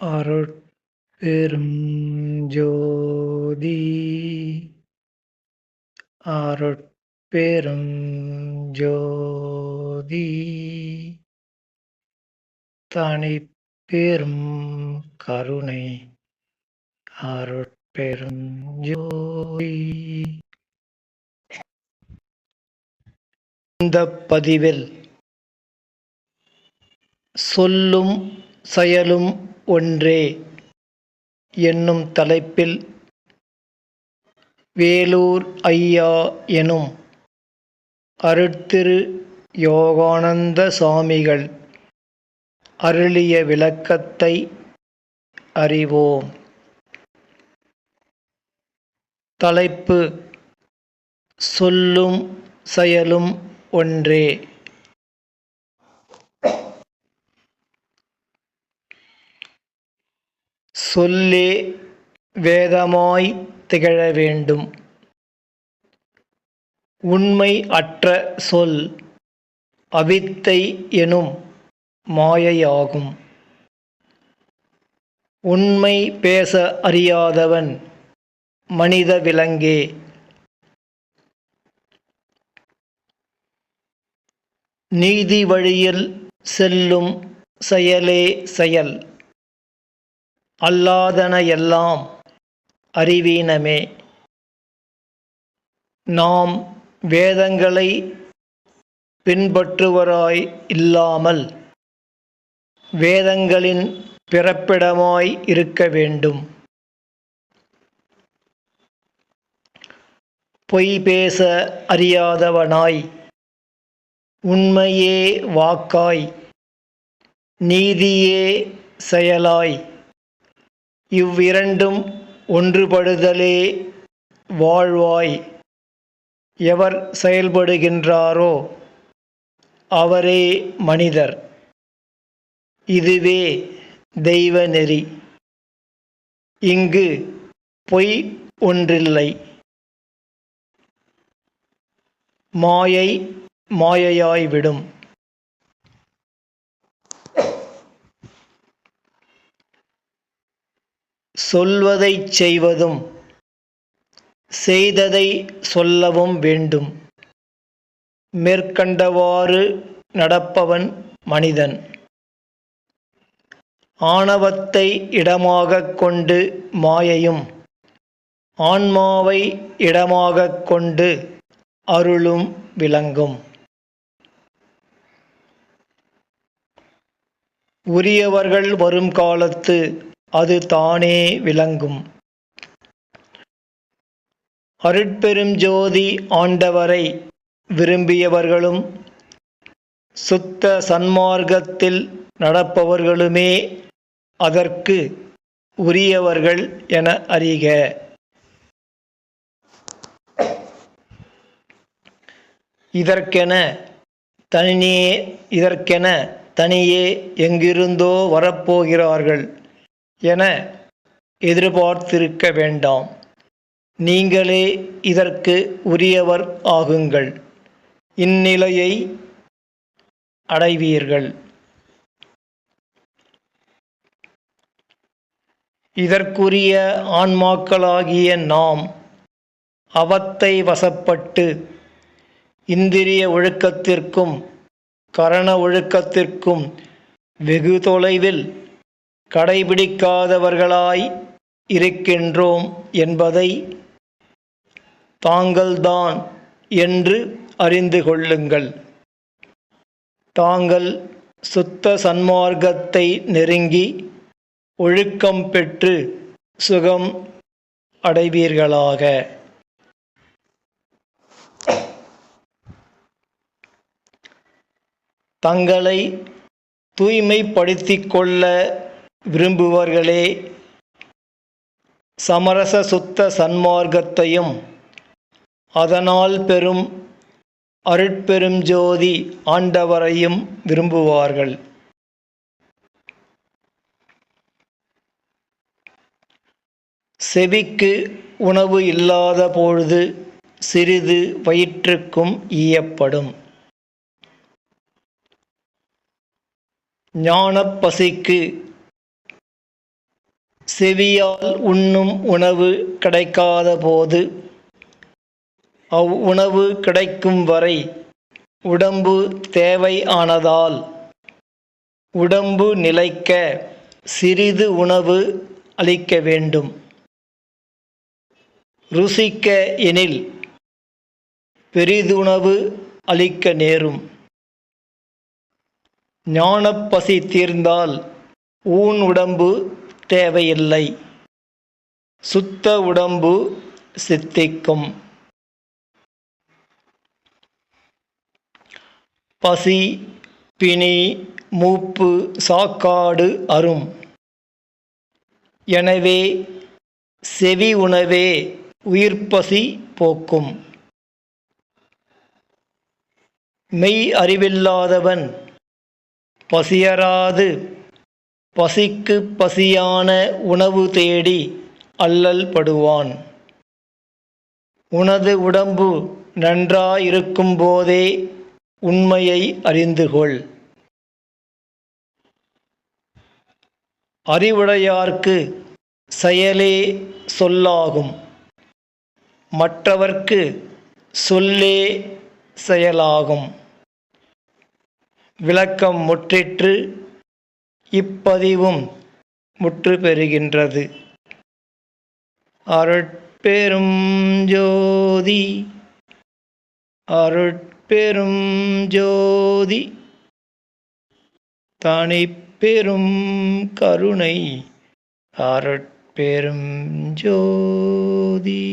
அருட்பெரும் ஜோதி அருட்பெரும் ஜோதி தனிப்பெரும் கருணை. அருட்பெரும் ஜோதி இந்த பதிவில் சொல்லும் செயலும் ஒன்றே. என்னும் தலைப்பில் வேலூர் ஐயா எனும் அருட்திரு யோகானந்த சாமிகள் அருளிய விளக்கத்தை அறிவோம். தலைப்பு சொல்லும் செயலும் ஒன்றே. சொல்லே வேதமாய் திகழ வேண்டும். உண்மை அற்ற சொல் அவித்தை எனும் மாயையாகும். உண்மை பேச அறியாதவன் மனித விலங்கே. நீதி வழியில் செல்லும் செயலே செயல். அல்லாதன எல்லாம் அறிவீனமே. நாம் வேதங்களை பின்பற்றுவராய் இல்லாமல் வேதங்களின் பிறப்பிடமாய் இருக்க வேண்டும். பொய் பேச அறியாதவனாய் உண்மையே வாக்காய் நீதியே செயலாய் இவ்விரண்டும் ஒன்றுபடுதலே. வாழ்வாய் எவர் செயல்படுகின்றாரோ அவரே மனிதர். இதுவே தெய்வ நெறி. இங்கு பொய் ஒன்றில்லை. மாயை மாயையாய்விடும். சொல்வதைச் செய்வதும் செய்ததை சொல்லவும் வேண்டும். மேற்கண்டவாறு நடப்பவன் மனிதன். ஆணவத்தை இடமாகக் கொண்டு மாயையும் ஆன்மாவை இடமாகக் கொண்டு அருளும் விளங்கும். உரியவர்கள் வரும் காலத்து அது தானே விளங்கும். அருட்பெரும் ஜோதி ஆண்டவரை விரும்பியவர்களும் சுத்த சன்மார்க்கத்தில் நடப்பவர்களுமே அதற்கு உரியவர்கள் என அறிக. இதற்கென தனியே இதற்கென தனியே எங்கிருந்தோ வரப்போகிறார்கள். என எதிர்பார்த்திருக்க வேண்டாம். நீங்களே இதற்கு உரியவர் ஆகுங்கள். இந்நிலையை அடைவீர்கள். இதற்குரிய ஆன்மாக்களாகிய நாம் அவத்தை வசப்பட்டு இந்திரிய ஒழுக்கத்திற்கும் கரண ஒழுக்கத்திற்கும் வெகு தொலைவில் கடைபிடிக்காதவர்களாய் இருக்கின்றோம் என்பதை தாங்கள்தான் என்று அறிந்து கொள்ளுங்கள். தாங்கள் சுத்த சன்மார்க்கத்தை நெருங்கி ஒழுக்கம் பெற்று சுகம் அடைவீர்களாக. தங்களை தூய்மைப்படுத்திக் கொள்ள விரும்புவர்களே. சமரச சுத்த சன்மார்க்கத்தையும் அதனால் பெறும் அருட்பெரும் ஜோதி ஆண்டவரையும் விரும்புவார்கள். செவிக்கு உணவு இல்லாத பொழுது சிறிது வயிற்றுக்கும் ஈயப்படும். ஞானப்பசிக்கு செவியால் உண்ணும் உணவு கிடைக்காத போது அவ் உணவு கிடைக்கும் வரை உடம்பு தேவை ஆனதால் உடம்பு நிலைக்க சிறிது உணவு அளிக்க வேண்டும். ருசிக்க எனில் பெரிதுணவு அளிக்க நேரும். ஞானப்பசி தீர்ந்தால் ஊன் உடம்பு தேவையில்லை. சுத்த உடம்பு சித்திக்கும். பசி பிணி மூப்பு சாக்காடு அரும். எனவே செவி உணவே உயிர்ப்பசி போக்கும். மெய் அறிவில்லாதவன் பசியராது. பசிக்கு பசியான உணவு தேடி அல்லல் படுவான். உனது உடம்பு நன்றாயிருக்கும் போதே உண்மையை அறிந்து கொள் அறிவுடையார்க்கு செயலே சொல்லாகும். மற்றவர்க்கு சொல்லே செயலாகும். விளக்கம் முற்றிற்று இப்பதிவும் முற்று பெறுகின்றது அருட்பெரும் ஜோதி அருட்பெரும் ஜோதி தனிப்பெரும் கருணை அருட்பெரும் ஜோதி.